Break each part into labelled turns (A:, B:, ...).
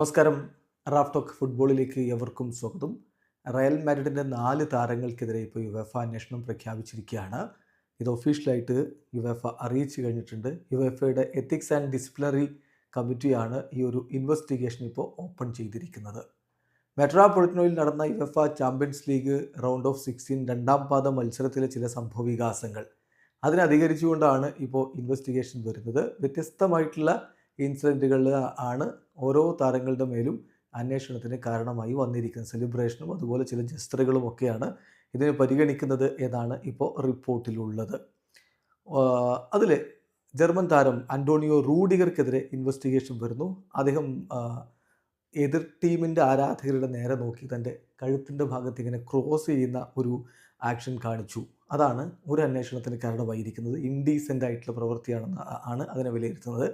A: നമസ്കാരം. Raf talk ഫുട്ബോളിലേക്ക് എവർക്കും സ്വാഗതം. റയൽ മാഡ്രിഡിന്റെ നാല് താരങ്ങൾക്കെതിരെ ഇപ്പോൾ യുവഫ അന്വേഷണം പ്രഖ്യാപിച്ചിരിക്കുകയാണ്. ഇത് ഒഫീഷ്യലായിട്ട് യുവഫ അറിയിച്ചു കഴിഞ്ഞിട്ടുണ്ട്. യുവഫയുടെ എത്തിക്സ് ആൻഡ് ഡിസിപ്ലിനറി കമ്മിറ്റിയാണ് ഈ ഒരു ഇൻവെസ്റ്റിഗേഷൻ ഇപ്പോൾ ഓപ്പൺ ചെയ്തിരിക്കുന്നത്. മെട്രോപൊളിറ്റനോയിൽ നടന്ന UEFA Champions League round of sixteen രണ്ടാം പാദ മത്സരത്തിലെ ചില സംഭവ വികാസങ്ങൾ. അതിനധികരിച്ചുകൊണ്ടാണ് ഇപ്പോൾ ഇൻവെസ്റ്റിഗേഷൻ വരുന്നത്. വ്യത്യസ്തമായിട്ടുള്ള ഇൻസിഡന്റുകളിൽ ആണ് ഓരോ താരങ്ങളുടെ മേലും അന്വേഷണത്തിന് കാരണമായി വന്നിരിക്കുന്നത്. സെലിബ്രേഷനും അതുപോലെ ചില ജസ്റ്ററുകളും ഒക്കെയാണ് ഇതിനെ പരിഗണിക്കുന്നത് എന്നാണ് ഇപ്പോൾ റിപ്പോർട്ടിലുള്ളത്. അതിൽ ജർമ്മൻ താരം അന്റോണിയോ റൂഡിഗർക്കെതിരെ ഇൻവെസ്റ്റിഗേഷൻ വരുന്നു. അദ്ദേഹം എതിർ ടീമിന്റെ ആരാധകരുടെ നേരെ നോക്കി തന്റെ കഴുത്തിന്റെ ഭാഗത്ത് ഇങ്ങനെ ക്രോസ് ചെയ്യുന്ന ഒരു ആക്ഷൻ കാണിച്ചു. അതാണ് ഒരു അന്വേഷണത്തിന് കാരണമായിരിക്കുന്നത്. ഇൻഡീസെന്റ് ആയിട്ടുള്ള പ്രവൃത്തിയാണെന്ന് ആണ് അതിനെ വിലയിരുത്തുന്നത്.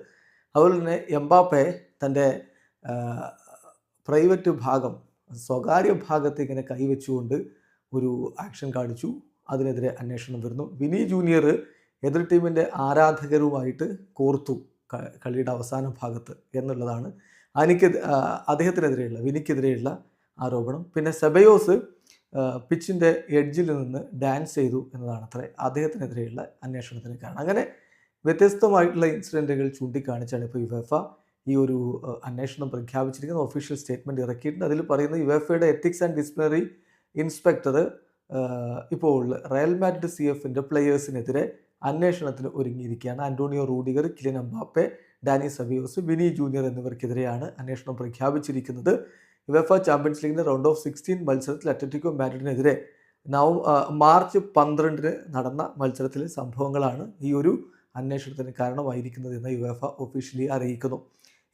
A: അതുപോലെ തന്നെ എംബാപ്പെ തന്റെ പ്രൈവറ്റ് ഭാഗം സ്വകാര്യ ഭാഗത്ത് ഇങ്ങനെ കൈവച്ചുകൊണ്ട് ഒരു ആക്ഷൻ കാണിച്ചു. അതിനെതിരെ അന്വേഷണം വരുന്നു. വിനി ജൂനിയർ എതിർ ടീമിന്റെ ആരാധകരുമായിട്ട് കോർത്തു കളിയുടെ അവസാന ഭാഗത്ത് എന്നുള്ളതാണ് അനിക്ക് അദ്ദേഹത്തിനെതിരെയുള്ള വിനിക്കെതിരെയുള്ള ആരോപണം. പിന്നെ സെബയോസ് പിച്ചിന്റെ എഡ്ജിൽ നിന്ന് ഡാൻസ് ചെയ്തു എന്നതാണ് അത്ര. അദ്ദേഹത്തിനെതിരെയുള്ള അന്വേഷണത്തിന് കാരണം അങ്ങനെ വ്യത്യസ്തമായിട്ടുള്ള ഇൻസിഡന്റുകൾ ചൂണ്ടിക്കാണിച്ചാണ് ഇപ്പോൾ യുവേഫ ഈ ഒരു അന്വേഷണം പ്രഖ്യാപിച്ചിരിക്കുന്ന ഒഫീഷ്യൽ സ്റ്റേറ്റ്മെന്റ് ഇറക്കിയിട്ടുണ്ട്. അതിൽ പറയുന്നത് യുവേഫയുടെ എത്തിക്സ് ആൻഡ് ഡിസിപ്ലിനറി ഇൻസ്പെക്ടർ ഇപ്പോൾ റയൽ മാഡ്രിഡ് സി എഫിന്റെ പ്ലെയേഴ്സിനെതിരെ അന്വേഷണത്തിന് ഒരുങ്ങിയിരിക്കുകയാണ്. Antonio Rudiger Kylian Mbappe Dani സവിയോസ് Vini Junior എന്നിവർക്കെതിരെയാണ് അന്വേഷണം പ്രഖ്യാപിച്ചിരിക്കുന്നത്. യുവേഫ ചാമ്പ്യൻസ് ലീഗിന്റെ റൗണ്ട് ഓഫ് സിക്സ്റ്റീൻ മത്സരത്തിൽ അത്ലറ്റിക്കോ മാഡ്രിഡിനെതിരെ നവ മാർച്ച് പന്ത്രണ്ടിന് നടന്ന മത്സരത്തിലെ സംഭവങ്ങളാണ് ഈ ഒരു അന്വേഷണത്തിന് കാരണമായിരിക്കുന്നത് എന്ന് യുവേഫ ഒഫീഷ്യലി അറിയിക്കുന്നു.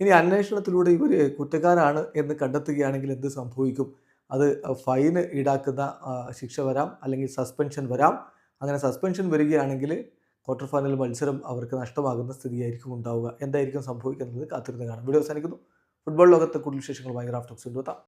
A: ഇനി അന്വേഷണത്തിലൂടെ ഇവർ കുറ്റക്കാരാണ് എന്ന് കണ്ടെത്തുകയാണെങ്കിൽ എന്ത് സംഭവിക്കും? അത് ഫൈന് ഈടാക്കുന്ന ശിക്ഷ വരാം അല്ലെങ്കിൽ സസ്പെൻഷൻ വരാം. അങ്ങനെ സസ്പെൻഷൻ വരികയാണെങ്കിൽ ക്വാർട്ടർ ഫൈനൽ മത്സരം അവർക്ക് നഷ്ടമാകുന്ന സ്ഥിതിയായിരിക്കും ഉണ്ടാവുക. എന്തായിരിക്കും സംഭവിക്കുന്നത് കാത്തിരുന്ന് കാണാം. വീഡിയോ അവസാനിക്കുന്നു. ഫുട്ബോൾ ലോകത്തെ കൂടുതൽ വിശേഷങ്ങളുമായി റാഫ്റ്റോക്സ് കൊണ്ടുവെത്താം